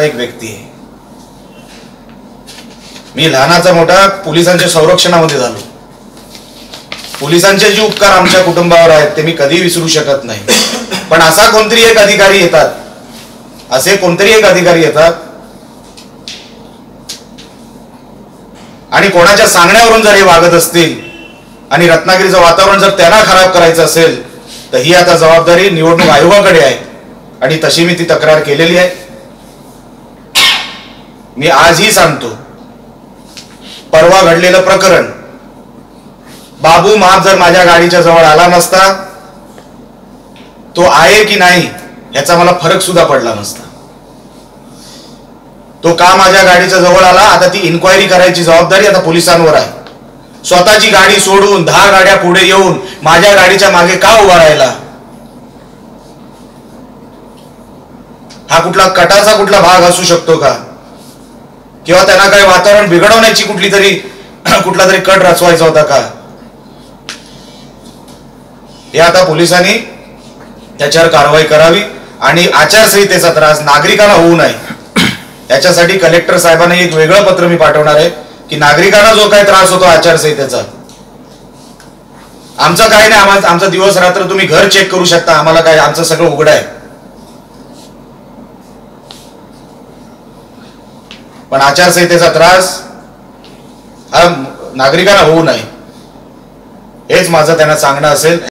एक व्यक्ती आहे. मी लहानाचा मोठा पोलिसांच्या संरक्षणामध्ये झालो. पोलिसांचे जे उपकार आमच्या कुटुंबावर आहेत ते मी कधी विसरू शकत नाही. पण असा कोणतरी एक अधिकारी येतात असे कोणतरी एक अधिकारी येतात आणि कोणाच्या सांगण्यावरून जर हे वागत असतील आणि रत्नागिरीचं वातावरण जर त्यांना खराब करायचं असेल तर ही आता जबाबदारी निवडणूक आयोगाकडे आहे. आणि तशी मी ती तक्रार केलेली आहे. मी आजही सांगतो. परवा घडलेलं प्रकरण. बाबू माप जर माझ्या गाडीच्या जवळ आला नसता तो आहे की नाही याचा मला फरक सुद्धा पडला नसता. तो का माझ्या गाडीच्या जवळ आला? आता ती इन्क्वायरी करायची जबाबदारी आता पोलिसांवर आहे. स्वतःची गाडी सोडून दहा गाड्या पुढे येऊन माझ्या गाडीच्या मागे का उभा राहिला? हा कुठला कटाचा कुठला भाग असू शकतो का? किंवा त्यांना काही वातावरण बिघडवण्याची कुठली तरी कुठला तरी कट रचवायचा होता का? हे आता पोलिसांनी त्याच्यावर कारवाई करावी आणि आचारसंहितेचा त्रास नागरिकांना होऊ नये. याच्यासाठी कलेक्टर साहेबांना एक वेगळं पत्र मी पाठवणार आहे की नागरिकांना जो काही त्रास होतो आचारसंहितेचा आमचं काय नाही आमचा दिवस रात्र तुम्ही घर चेक करू शकता आम्हाला काय आमचं सगळं उघड आहे. पण आचारसंहितेचा त्रास हा नागरिकांना होऊ नये. हेच माझं त्यांना सांगणं असेल.